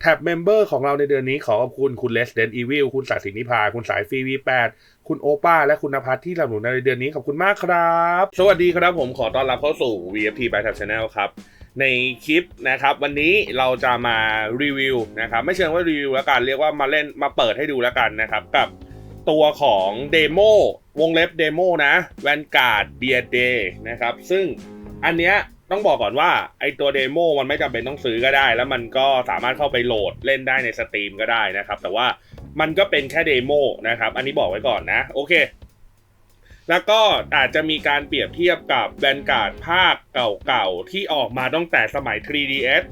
แท็บเมมเบอร์ของเราในเดือนนี้ขอขอบคุณคุณ Resident Evil คุณสาสินิพา คุณสายฟรี V8 คุณโอป้า และคุณนภัทรที่สนับสนุนในเดือนนี้ขอบคุณมากครับ สวัสดีครับผมขอต้อนรับเข้าสู่ VFT by Tab Channel ครับ ในคลิปนะครับ วันนี้เราจะมารีวิวนะครับ ไม่เชิงว่ารีวิวแล้วกันเรียกว่ามาเล่นมาเปิดให้ดูแล้วกันนะครับ กับตัวของเดโมวงเล็บเดโมนะแวนการ์ดเดียเดนะครับซึ่งอันเนี้ย ต้องบอกก่อนว่าไอตัวเดโมมันไม่จำเป็นต้องซื้อก็ได้ แล้วมันก็สามารถเข้าไปโหลดเล่นได้ในสตรีมก็ได้นะครับ แต่ว่ามันก็เป็นแค่เดโมนะครับ อันนี้บอกไว้ก่อนนะ โอเค แล้วก็อาจจะมีการเปรียบเทียบกับแวนการ์ดภาคเก่าๆ ที่ออกมาตั้งแต่สมัย 3DS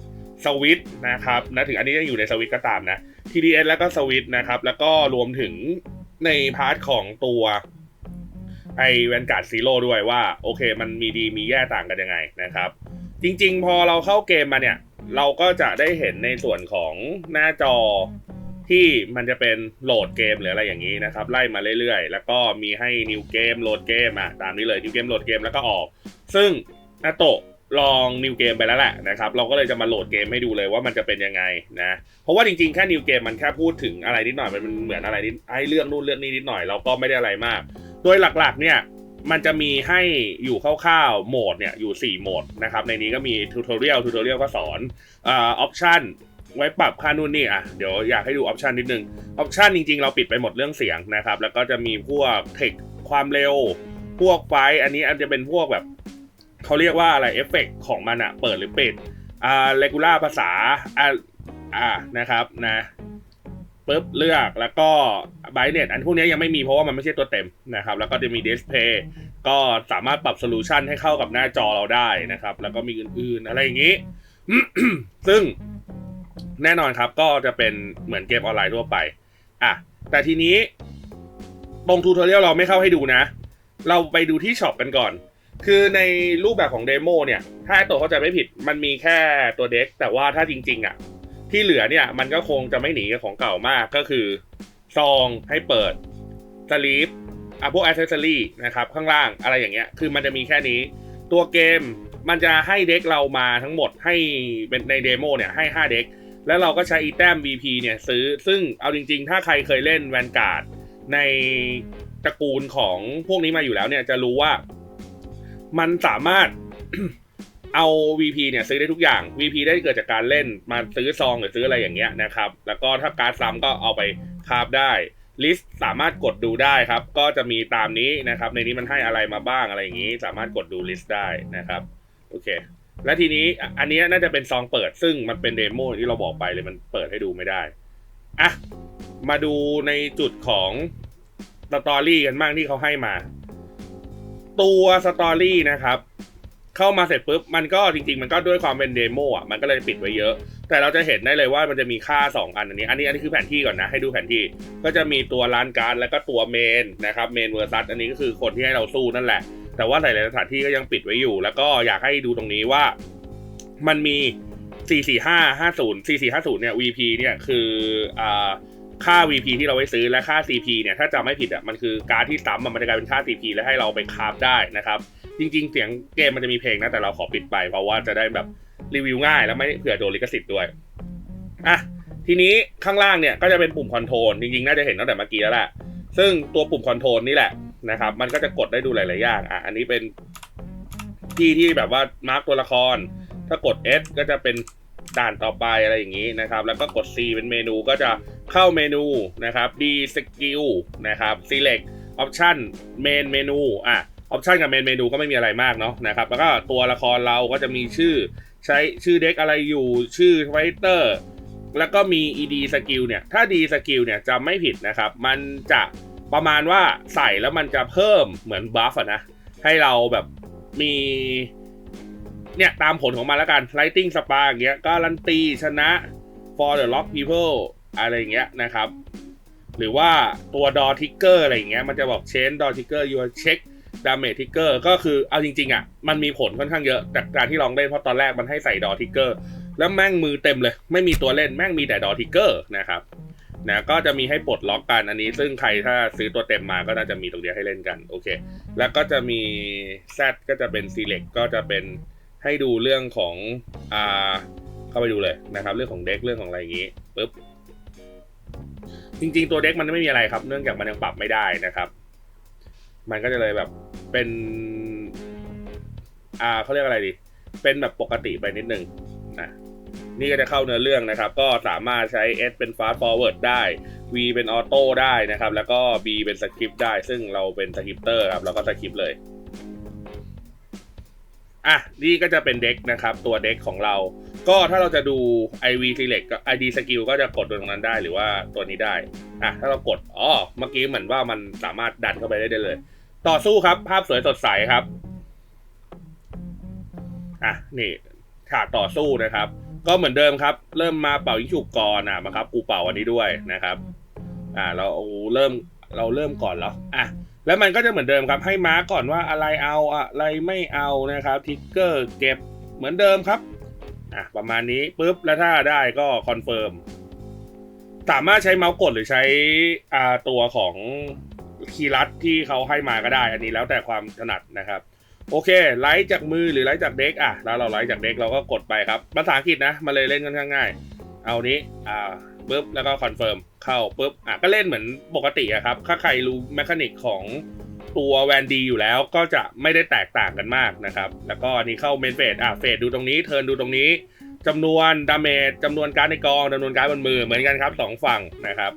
สวิตนะครับนะถึงอันนี้ยังอยู่ในสวิตก็ตามนะ 3DS แล้วก็สวิตนะครับ แล้วก็รวมถึงในพาร์ทของตัว ไอแวนการ์ดซีโร่ด้วยว่า โอเค มันมีดีมีแย่ต่างกันยังไงนะครับ จริงๆ พอเราเข้าเกมมาเนี่ย เราก็จะได้เห็นในส่วนของหน้าจอที่มันจะเป็นโหลดเกมหรืออะไรอย่างนี้นะครับ ไล่มาเรื่อยๆ แล้วก็มีให้นิวเกมโหลดเกมอะตามนี้เลยนิวเกมโหลดเกมแล้วก็ออก ซึ่งนาโตะลองนิวเกมไปแล้วแหละนะครับเราก็เลยจะมาโหลดเกมให้ดูเลยว่ามันจะเป็นยังไงนะเพราะว่าจริงๆแค่นิวเกมมันแค่พูดถึงอะไรนิดหน่อยมันเหมือนอะไรนิดให้เรื่องนู่นเรื่องนี้นิดหน่อยเราก็ไม่ได้อะไรมาก โดยหลักๆเนี่ยมันจะมีให้อยู่คร่าวๆโหมดเนี่ยอยู่ 4 โหมดนะครับ ในนี้ก็มีทูตอเรียลทูตอเรียลก็สอนออปชั่นไว้ปรับค่านู่นนี่อะเดี๋ยวอยากให้ดูออปชันนิดนึงออปชันจริงๆ เราปิดไปหมดเรื่องเสียงนะครับ แล้วก็จะมีพวกเทคความเร็ว พวกไฟ อันนี้อันจะเป็นพวกแบบเขาเรียกว่าอะไรเอฟเฟกของมันอะเปิดหรือปิดอ่าเลกูล่าภาษาอ่าอ่านะครับนะ ปุ๊บเลือกแล้วก็ไบเน็ตอันพวกนี้ยังไม่มีเพราะว่ามันไม่ใช่ตัวเต็มนะครับ แล้วก็จะมีดิสเพย์ก็สามารถปรับโซลูชันให้เข้ากับหน้าจอเราได้นะครับ แล้วก็มีอื่นๆอะไรอย่างนี้ ซึ่งแน่นอนครับก็จะเป็นเหมือนเกมออนไลน์ทั่วไปอะแต่ทีนี้ตรงทูทอเรียลเราไม่เข้าให้ดูนะ เราไปดูที่ช็อปกันก่อน คือในรูปแบบของเดโมเนี่ย ถ้าตัวเข้าใจไม่ผิดมันมีแค่ตัวเด็กแต่ว่าถ้าจริง ๆอะ ที่เหลือเนี่ยมันก็คงจะไม่หนีกับของเก่ามากก็คือ ซองให้เปิดสลีปอะพวกอ c เซสซอรี่นะครับ ข้างล่างอะไรอย่างเงี้ย คือมันจะมีแค่นี้ ตัวเกมมันจะให้เด็กเรามาทั้งหมดให้เป็นในเดโมเนี่ยให้ 5 เด็ก แล้วเราก็ใช้อีแต้ม VP เนี่ยซื้อ ซึ่งเอาจริงๆ ถ้าใครเคยเล่นแวนการ์ดในตระกูลของพวกนี้มาอยู่แล้วเนี่ยจะรู้ว่า มันสามารถ เอา VP เนี่ยซื้อได้ทุกอย่าง VP ได้เกิดจากการเล่นมาซื้อซองหรือซื้ออะไรอย่างเงี้ยนะครับ แล้วก็ถ้าการ์ดซ้ำก็เอาไปคาบได้ลิสต์สามารถกดดูได้ครับ ก็จะมีตามนี้นะครับ ในนี้มันให้อะไรมาบ้างอะไรอย่างนี้ สามารถกดดูลิสต์ได้นะครับโอเค และทีนี้อันนี้น่าจะเป็นซองเปิด ซึ่งมันเป็นเดโมที่เราบอกไปเลยมันเปิดให้ดูไม่ได้อะมาดูในจุดของสตอรี่กันบ้างที่เขาให้มา ตัวสตอรี่นะครับ เข้ามาเสร็จปุ๊บมันก็จริง ๆ มันก็ด้วยความเป็นเดโมอะมันก็เลยปิดไว้เยอะ แต่เราจะเห็นได้เลยว่ามันจะมีค่า 2 อันอันนี้ อันนี้อันนี้คือแผนที่ก่อนนะให้ดูแผนที่ ก็จะมีตัวร้านการ์ดแล้วก็ตัวเมนนะครับเมนเวอร์ซัสอันนี้ก็คือคนที่ให้เราสู้นั่นแหละ แต่ว่าหลายๆสถานที่ก็ยังปิดไว้อยู่ แล้วก็อยากให้ดูตรงนี้ว่ามันมี 44550 4450เนี่ย VP เนี่ยคืออ่าค่า VP ที่เราไว้ซื้อและค่า CP เนี่ยถ้าจำไม่ผิดอะมันคือการที่ซ้ำมันจะกลายเป็นค่า CP และให้เราไปคาบได้นะครับ จริง ๆ เสียงเกมมันจะมีเพลงนะ แต่เราขอปิดไปเพราะว่าจะได้แบบรีวิวง่ายแล้วไม่เผื่อโดนลิขสิทธิ์ด้วยอะทีนี้ข้างล่างเนี่ยก็จะเป็นปุ่มคอนโทรลจริงๆ น่าจะเห็นตั้งแต่เมื่อกี้แล้วแหละซึ่งตัวปุ่มคอนโทรลนี่แหละนะครับ มันก็จะกดได้ดูหลายๆอย่างอะอันนี้เป็นที่ที่แบบว่ามาร์กตัวละคร ถ้ากด S ก็จะเป็นด่านต่อไปอะไรอย่างนี้นะครับ แล้วก็กด C เป็นเมนูก็จะเข้าเมนูนะครับ D skill นะครับ select option main เมนูอะ ออปชันกับเมนเมนูก็ไม่มีอะไรมากเนาะนะครับ แล้วก็ตัวละครเราก็จะมีชื่อใช้ชื่อเด็กอะไรอยู่ชื่อไฟเตอร์แล้วก็มี ed skill เนี่ย ถ้า d skill เนี่ยจะไม่ผิดนะครับ มันจะประมาณว่าใส่แล้วมันจะเพิ่มเหมือนบัฟอะนะ ให้เราแบบมีเนี่ยตามผลของมันแล้วกัน lighting spa อย่างเงี้ยการันตีชนะ for the lock people อะไรอย่างเงี้ยนะครับ หรือว่าตัว door trigger อะไรอย่างเงี้ยมันจะบอก change door trigger your check ดาเมจทิกเกอร์ก็คือเอาจริงๆอะมันมีผลค่อนข้างเยอะจากการที่ลองเล่นเพราะตอนแรกมันให้ใส่ดอทิกเกอร์แล้วแม่งมือเต็มเลย ไม่มีตัวเล่นแม่งมีแต่ดอทิกเกอร์นะครับนะก็จะมีให้ปลดล็อกกันอันนี้ ซึ่งใครถ้าซื้อตัวเต็มมาก็น่าจะมีตรงนี้ให้เล่นกันโอเค แล้วก็จะมี Z ก็จะเป็น select ก็จะเป็นให้ดูเรื่องของอ่าเข้าไปดูเลยนะครับ เรื่องของเด็กเรื่องของอะไรอย่างนี้ปุ๊บจริงๆตัวเด็กมันไม่มีอะไรครับ เนื่องจากมันยังปรับไม่ได้นะครับ มันก็จะเลยแบบเป็น อ่าเขาเรียกอะไรดี เป็นแบบปกติไปนิดนึงนะนี่ก็จะเข้าเนื้อเรื่องนะครับ ก็สามารถใช้ S เป็น fast forward ได้ V เป็นออโต้ได้นะครับ แล้วก็ B เป็นสคริปต์ได้ ซึ่งเราเป็นสคริปเตอร์ครับเราก็สคริปต์เลย อะ นี่ก็จะเป็นเด็กนะครับ ตัวเด็กของเรา ก็ถ้าเราจะดู IV select กับ ID skill ก็จะกดตรงนั้นได้หรือว่าตัวนี้ได้ อะ ถ้าเรากด อ๋อ เมื่อกี้เหมือนว่ามันสามารถดันเข้าไปได้เลย ต่อสู้ครับ ภาพสวยสดใสครับ อะ นี่ฉากต่อสู้นะครับ ก็เหมือนเดิมครับ เริ่มมาเป่ายิงฉุกก่อนอะมาครับกูเป่าอันนี้ด้วยนะครับ อ่า เราเริ่มเราเริ่มก่อนแล้วอะแล้วมันก็จะเหมือนเดิมครับ ให้มาร์กก่อนว่าอะไรเอาอะไรไม่เอานะครับทิกเกอร์เก็บเหมือนเดิมครับอะประมาณนี้ปุ๊บแล้วถ้าได้ก็คอนเฟิร์มสามารถใช้เมาส์กดหรือใช้อ่าตัวของ คีย์ลัดที่เขาให้มาก็ได้ อันนี้แล้วแต่ความถนัดนะครับ โอเค ไลท์จากมือหรือไลท์จากเด็กอะแล้วเราไลท์จากเด็กเราก็กดไปครับภาษาอังกฤษนะมาเลยเล่นค่อนข้างง่าย เอานี้อ่าปุ๊บแล้วก็คอนเฟิร์มเข้าปุ๊บอะก็เล่นเหมือนปกติอะครับถ้าใครรู้แมคานิกของตัวแวนดีอยู่แล้วก็จะไม่ได้แตกต่างกันมากนะครับ แล้วก็อันนี้เข้าเมนเฟสอะเฟสดูตรงนี้เทิร์นดูตรงนี้จำนวนดาเมจจำนวนการในกองจำนวนการบนมือเหมือนกันครับสองฝั่งนะครับ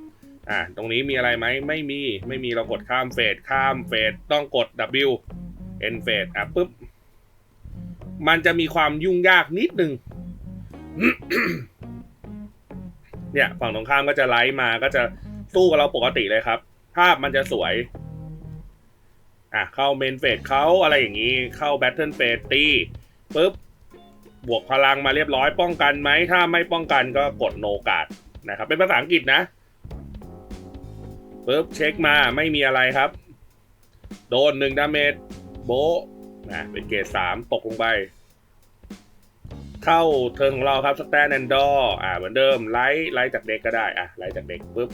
อะตรงนี้มีอะไรไหมไม่มีไม่มีเรากดข้ามเฟสข้ามเฟสต้องกด W end เฟสอะปุ๊บมันจะมีความยุ่งยากนิดนึงเนี่ย ฝั่งตรงข้ามก็จะไลฟ์มาก็จะสู้กับเราปกติเลยครับ ภาพมันจะสวย อะ เข้าเมนเฟสเขาอะไรอย่างนี้ เข้าแบทเทิลเฟสตีปุ๊บบวกพลังมาเรียบร้อยป้องกันไหม ถ้าไม่ป้องกันก็กดโนกาดนะครับ เป็นภาษาอังกฤษนะ ปุ๊บเช็คมาไม่มีอะไรครับ โดนหนึ่งดาเมจโบนะเป็นเกรดสามตกลงไป เข้าเทิร์นของเราครับสแตนแอนดอร์อ่าเหมือนเดิมไลท์ไลท์จากเด็กก็ได้อะไลท์จากเด็กปุ๊บ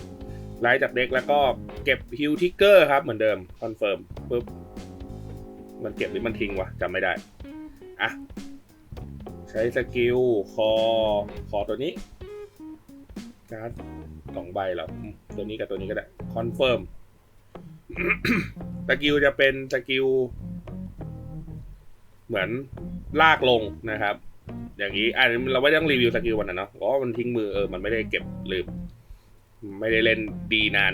ไลท์จากเด็กแล้วก็เก็บฮิลทิกเกอร์ครับเหมือนเดิมคอนเฟิร์มปุ๊บมันเก็บหรือมันทิ้งวะจำไม่ได้อะใช้สกิลคอคอตัวนี้ การ์ดสองใบเหรอตัวนี้กับตัวนี้ก็ได้คอนเฟิร์มสกิลจะเป็นสกิลเหมือนลากลงนะครับ อย่างนี้อ่าเราไม่ต้องรีวิวสกิลวันนั้นเนาะเพราะว่ามันทิ้งมือเออมันไม่ได้เก็บลืมไม่ได้เล่นดีนาน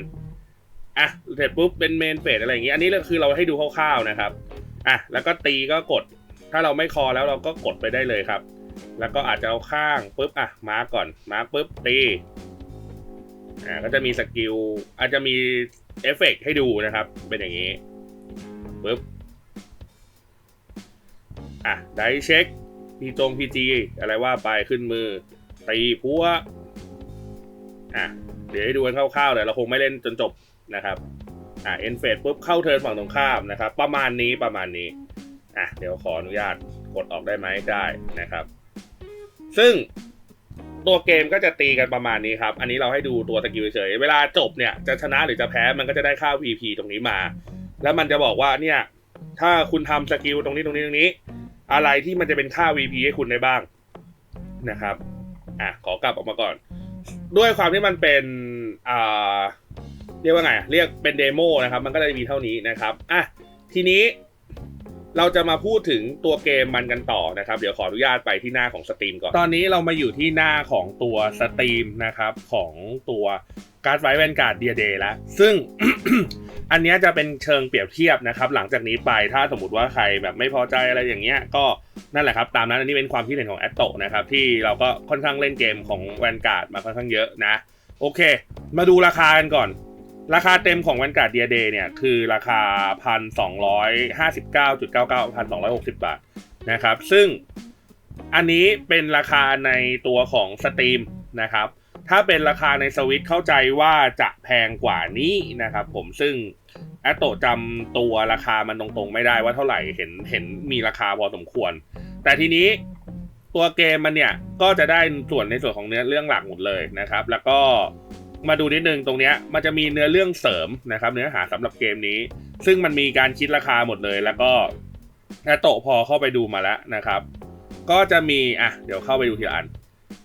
อะเสร็จปุ๊บเป็นเมนเฟสอะไรอย่างนี้ อันนี้ก็คือเราให้ดูคร่าวๆนะครับอะแล้วก็ตีก็กด ถ้าเราไม่คอแล้วเราก็กดไปได้เลยครับ แล้วก็อาจจะเอาข้างปุ๊บอะมาร์กก่อนมาร์กปุ๊บตี อ่าก็จะมีสกิลอาจจะมีเอฟเฟกต์ให้ดูนะครับ เป็นอย่างนี้ปุ๊บอะได้เช็คพีจงพีจีอะไรว่าไปขึ้นมือตีพัวอะเดี๋ยวให้ดูกันคร่าวๆเดี๋ยวเราคงไม่เล่นจนจบนะครับอะเอ็นเฟดปุ๊บเข้าเทิร์นฝั่งตรงข้ามนะครับ ประมาณนี้ประมาณนี้อะเดี๋ยวขออนุญาตกดออกได้ไหมได้นะครับ ซึ่ง ตัวเกมก็จะตีกันประมาณนี้ครับ อันนี้เราให้ดูตัวสกิลเฉย เวลาจบเนี่ยจะชนะหรือจะแพ้มันก็จะได้ค่า VP ตรงนี้มา แล้วมันจะบอกว่าเนี่ย ถ้าคุณทำสกิลตรงนี้ตรงนี้ตรงนี้ อะไรที่มันจะเป็นค่า VP ให้คุณได้บ้างนะครับ อะขอกลับออกมาก่อน ด้วยความที่มันเป็นอ่าเรียกว่าไง เรียกเป็นเดโมนะครับ มันก็เลยมีเท่านี้นะครับ อะ ทีนี้ เราจะมาพูดถึงตัวเกมมันกันต่อนะครับ เดี๋ยวขออนุญาตไปที่หน้าของสตรีมก่อน ตอนนี้เรามาอยู่ที่หน้าของตัวสตรีมนะครับของตัวการ์ดไฟแวนการ์ดเดียเดย์แล้ว ซึ่ง อันเนี้ยจะเป็นเชิงเปรียบเทียบนะครับ หลังจากนี้ไปถ้าสมมติว่าใครแบบไม่พอใจอะไรอย่างเงี้ย ก็นั่นแหละครับ ตามนั้นอันนี้เป็นความคิดเห็นของแอตโตนะครับ ที่เราก็ค่อนข้างเล่นเกมของแวนการ์ดมาค่อนข้างเยอะนะ โอเค มาดูราคากันก่อน ราคาเต็มของ Vanguard Dear Day เนี่ย คือราคา 1,259.99 1,260 บาทนะครับ ซึ่งอันนี้เป็นราคาในตัวของสตรีมนะครับ ถ้าเป็นราคาในสวิตเข้าใจว่าจะแพงกว่านี้นะครับผมซึ่งแอตโตจำตัวราคามันตรงๆ ไม่ได้ว่าเท่าไหร่เห็นเห็นมีราคาพอสมควร แต่ทีนี้ตัวเกมมันเนี่ย ก็จะได้ส่วนในส่วนของเนื้อเรื่องหลักหมดเลยนะครับ แล้วก็ มาดูนิดนึงตรงเนี้ยมันจะมีเนื้อเรื่องเสริมนะครับ เนื้อหาสำหรับเกมนี้ ซึ่งมันมีการคิดราคาหมดเลย แล้วก็แอโตพอเข้าไปดูมาแล้วนะครับ ก็จะมีอะเดี๋ยวเข้าไปดูทีละอัน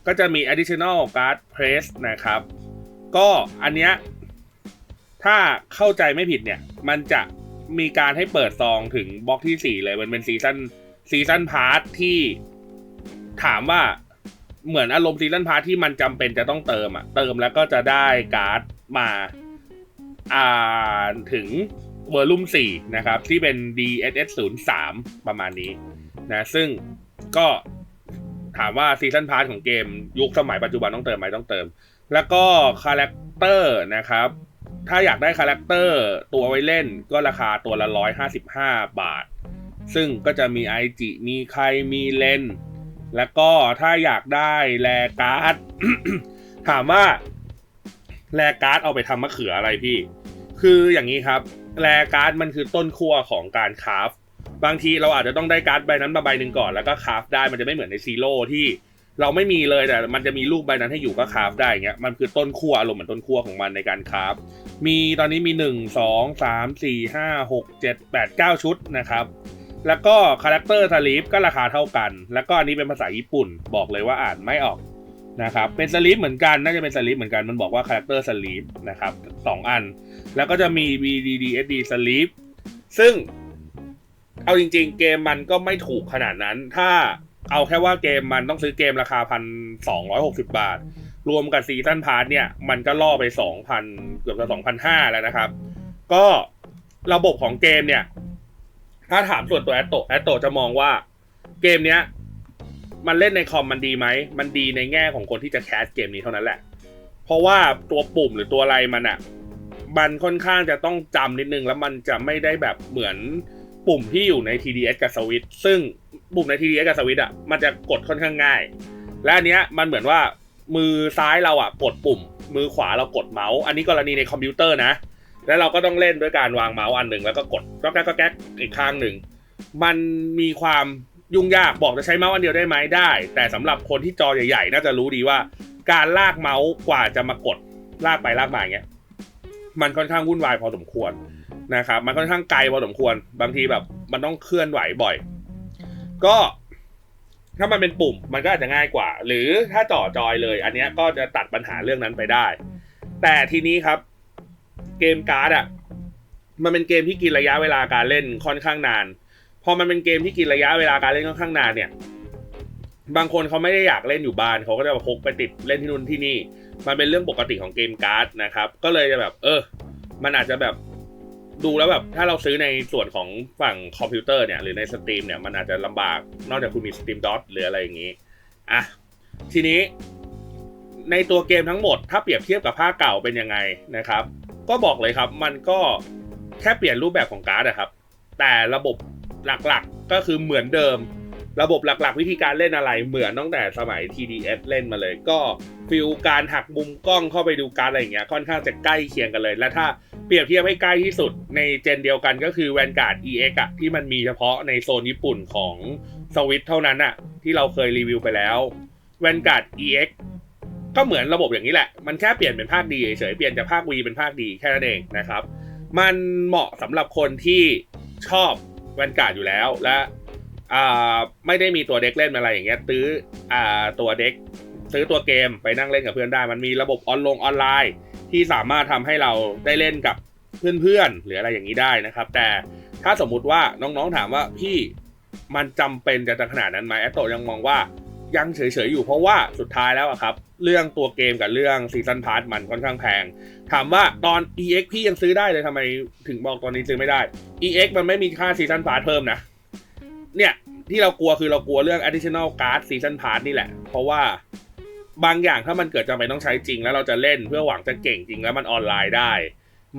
ก็จะมี additional card press นะครับ ก็อันเนี้ยถ้าเข้าใจไม่ผิดเนี่ย มันจะมีการให้เปิดซองถึงบล็อกที่ 4 เลย มันเป็นซีซันซีซันพาร์ทที่ถามว่า เหมือนอารมณ์ซีซันพาร์ทที่มันจำเป็นจะต้องเติมอะเติมแล้วก็จะได้การ์ดมาอ่าถึงเวอร์ลุ่ม4นะครับ ที่เป็น DSS 0 3ประมาณนี้นะซึ่งก็ถามว่าซีซันพาร์ทของเกมยุคสมัยปัจจุบันต้องเติมไหมต้องเติม แล้วก็คาแรคเตอร์นะครับ ถ้าอยากได้คาแรคเตอร์ตัวไว้เล่นก็ราคาตัวละ 155 บาท ซึ่งก็จะมีไอจิมีใครมีเลน แล้วก็ถ้าอยากได้แลการ์ด ถามว่าแลการ์ดเอาไปทำมะเขืออะไรพี่ คืออย่างนี้ครับแลการ์ดมันคือต้นขั้วของการคราฟบางทีเราอาจจะต้องได้การ์ดใบนั้นมาใบหนึ่งก่อนแล้วก็คราฟได้มันจะไม่เหมือนในซีโร่ที่เราไม่มีเลยแต่มันจะมีลูกใบนั้นให้อยู่ก็คราฟได้เงี้ยมันคือต้นขั้วอารมณ์เหมือนต้นขั้วของมันในการคราฟมีตอนนี้มี 1 2 3 4 5 6 7 8 9 ชุดนะครับ แล้วก็คาแรคเตอร์สลีปก็ราคาเท่ากัน แล้วก็อันนี้เป็นภาษาญี่ปุ่น บอกเลยว่าอ่านไม่ออกนะครับ เป็นสลีปเหมือนกัน น่าจะเป็นสลีปเหมือนกัน มันบอกว่าคาแรคเตอร์สลีปนะครับสองอัน แล้วก็จะมี VDDSD สลีปซึ่งเอาจริง ๆ เกมมันก็ไม่ถูกขนาดนั้น ถ้าเอาแค่ว่าเกมมันต้องซื้อเกมราคาพันสองร้อยหกสิบาท รวมกับซีซันพาร์ทเนี่ย มันก็ล่อไปสองพันเกือบจะสองพันห้าแล้วนะครับ ก็ระบบของเกมเนี่ย ถ้าถามส่วนตัวแอตโตแอตโตจะมองว่าเกมเนี้ย มันเล่นในคอมมันดีไหม มันดีในแง่ของคนที่จะแคสเกมนี้เท่านั้นแหละ เพราะว่าตัวปุ่มหรือตัวอะไรมันอะมันค่อนข้างจะต้องจำนิดนึง แล้วมันจะไม่ได้แบบเหมือนปุ่มที่อยู่ใน TDS กับสวิตซึ่งปุ่มใน TDS กับสวิตอะมันจะกดค่อนข้างง่าย และอันเนี้ยมันเหมือนว่ามือซ้ายเราอะกดปุ่ม มือขวาเรากดเมาส์ อันนี้กรณีในคอมพิวเตอร์นะ แล้วเราก็ต้องเล่นด้วยการวางเมาส์อันหนึ่งแล้วก็กดก็แก๊กก็แก๊กอีกข้างหนึ่ง มันมีความยุ่งยากบอกจะใช้เมาส์อันเดียวได้ไหมได้ แต่สำหรับคนที่จอใหญ่ๆ น่าจะรู้ดีว่า การลากเมาส์กว่าจะมากดลากไปลากมาอย่างเงี้ยมันค่อนข้างวุ่นวายพอสมควรนะครับมันค่อนข้างไกลพอสมควร บางทีแบบมันต้องเคลื่อนไหวบ่อย ก็ถ้ามันเป็นปุ่มมันก็อาจจะง่ายกว่า หรือถ้าจ่อจอยเลย อันนี้ก็จะตัดปัญหาเรื่องนั้นไปได้ แต่ทีนี้ครับ เกมการ์ดอะมันเป็นเกมที่กินระยะเวลาการเล่นค่อนข้างนาน พอมันเป็นเกมที่กินระยะเวลาการเล่นค่อนข้างนานเนี่ย บางคนเขาไม่ได้อยากเล่นอยู่บ้านเขาก็จะมาพกไปติดเล่นที่นู่นที่นี่ มันเป็นเรื่องปกติของเกมการ์ดนะครับ ก็เลยจะแบบ เออ มันอาจจะแบบดูแล้วแบบถ้าเราซื้อในส่วนของฝั่งคอมพิวเตอร์เนี่ยหรือในสตรีมเนี่ยมันอาจจะลำบากนอกจากคุณมีสตรีมดอทหรืออะไรอย่างนี้อะทีนี้ในตัวเกมทั้งหมด ถ้าเปรียบเทียบกับภาคเก่าเป็นยังไงนะครับ ก็บอกเลยครับ มันก็แค่เปลี่ยนรูปแบบของการ์ดนะครับ แต่ระบบหลักๆก็คือเหมือนเดิม ระบบหลักๆ วิธีการเล่นอะไรเหมือนตั้งแต่สมัย TDS เล่นมาเลย ก็ฟิลการหักมุมกล้องเข้าไปดูการอะไรอย่างเงี้ยค่อนข้างจะใกล้เคียงกันเลย และถ้าเปรียบเทียบให้ใกล้ที่สุดในเจนเดียวกันก็คือ Vanguard EX อะที่มันมีเฉพาะในโซนญี่ปุ่นของสวิตเท่านั้นอะที่เราเคยรีวิวไปแล้ว Vanguard EX ก็เหมือนระบบอย่างนี้แหละ มันแค่เปลี่ยนเป็นภาคดีเฉยเปลี่ยนจากภาค V เป็นภาคดีแค่นั้นเองนะครับ มันเหมาะสำหรับคนที่ชอบแวนการ์ดอยู่แล้วและอ่าไม่ได้มีตัวเด็กเล่นอะไรอย่างเงี้ยซื้ออ่าตัวเด็กซื้อตัวเกมไปนั่งเล่นกับเพื่อนได้ มันมีระบบออนลงออนไลน์ ที่สามารถทำให้เราได้เล่นกับเพื่อนๆหรืออะไรอย่างนี้ได้นะครับ แต่ถ้าสมมุติว่าน้องๆถามว่าพี่มันจำเป็นจะขนาดนั้นไหมแอตโตยังมองว่ายังเฉยๆอยู่เพราะว่าสุดท้ายแล้วอะครับ เรื่องตัวเกมกับเรื่องซีซันพาร์ทมันค่อนข้างแพง ถามว่าตอน EX พี่ยังซื้อได้เลยทำไมถึงบอกตอนนี้ซื้อไม่ได้ EX มันไม่มีค่าซีซันพาร์ทเพิ่มนะ เนี่ยที่เรากลัวคือเรากลัวเรื่อง additional card season pass นี่แหละ เพราะว่าบางอย่างถ้ามันเกิดจำเป็นต้องใช้จริง แล้วเราจะเล่นเพื่อหวังจะเก่งจริงแล้วมันออนไลน์ได้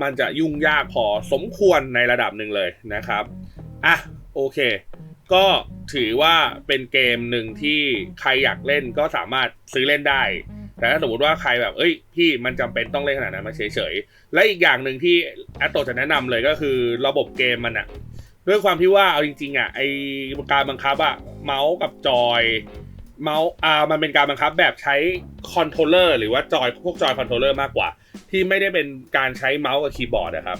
มันจะยุ่งยากพอสมควรในระดับหนึ่งเลยนะครับ อะ โอเค ก็ ถือว่าเป็นเกมหนึ่งที่ใครอยากเล่นก็สามารถซื้อเล่นได้ แต่ถ้าสมมติว่าใครแบบ เอ้ย พี่มันจำเป็นต้องเล่นขนาดนั้นมาเฉยๆ และอีกอย่างหนึ่งที่แอตโตจะแนะนำเลยก็คือระบบเกมมันอะด้วยความที่ว่าเอาจริงๆอะไอการบังคับอะเมาส์กับจอยเมาส์อ่ามันเป็นการบังคับแบบใช้คอนโทรลเลอร์หรือว่าจอยพวกจอยคอนโทรลเลอร์มากกว่า ที่ไม่ได้เป็นการใช้เมาส์กับคีย์บอร์ดนะครับ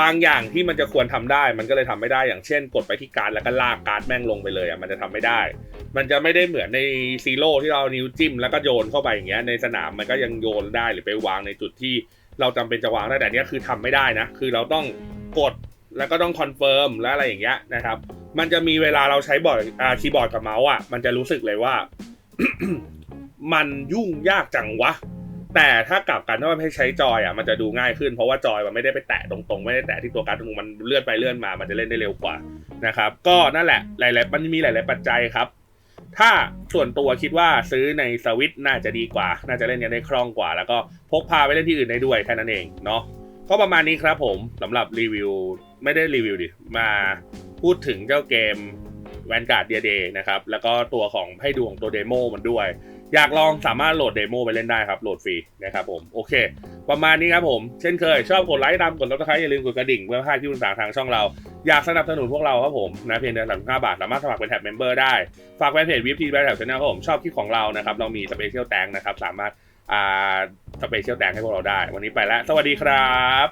บางอย่างที่มันจะควรทำได้ มันก็เลยทำไม่ได้อย่างเช่น กดไปที่การดแล้วก็ลากการ์ดแม่งลงไปเลยอะมันจะทำไม่ได้ มันจะไม่ได้เหมือนในซีโร่ที่เรานิ้วจิ้มแล้วก็โยนเข้าไปอย่างเงี้ยในสนามมันก็ยังโยนได้หรือไปวางในจุดที่เราจำเป็นจะวางได้แต่เนี้ยคือทำไม่ได้นะ คือเราต้องกดแล้วก็ต้องคอนเฟิร์มและอะไรอย่างเงี้ยนะครับ มันจะมีเวลาเราใช้บอร์ดอ่าคีย์บอร์ดกับเมาส์อะมันจะรู้สึกเลยว่า มันยุ่งยากจังวะ แต่ถ้ากลับกันถ้ามันให้ใช้จอยอะมันจะดูง่ายขึ้นเพราะว่าจอยมันไม่ได้ไปแตะตรงๆ ไม่ได้แตะที่ตัวการ์ดตรงมันเลื่อนไปเลื่อนมา มันจะเล่นได้เร็วกว่านะครับ ก็นั่นแหละหลายๆมันมีหลาย ๆ ปัจจัยครับ ถ้าส่วนตัวคิดว่าซื้อในสวิตน่าจะดีกว่า น่าจะเล่นกันได้คล่องกว่า แล้วก็พกพาไปเล่นที่อื่นได้ด้วยแค่นั้นเองเนาะก็ประมาณนี้ครับผมสำหรับรีวิวไม่ได้รีวิวดิมาพูดถึงเจ้าเกมแวนการ์ดเดียเดนะครับ แล้วก็ตัวของให้ดูของตัวเดโมมันด้วย อยากลองสามารถโหลดเดโมไปเล่นได้ครับ โหลดฟรีนะครับผมโอเค ประมาณนี้ครับผม เช่นเคย ชอบกดไลค์ตามกดซับสไครต์อย่าลืมกดกระดิ่งเพื่อไม่พลาดที่ต่างทางช่องเรา อยากสนับสนุนพวกเราครับผมนะเพียงเดือนละ35บาท สามารถสมัครเป็นแท็บเมมเบอร์ได้ ฝากแฟนเพจวิฟทีแบทแท็บชาแนลครับผมชอบคลิปของเรานะครับเรามีสเปเชียลแตงนะครับสามารถอ่าสเปเชียลแตงให้พวกเราได้ วันนี้ไปแล้ว สวัสดีครับ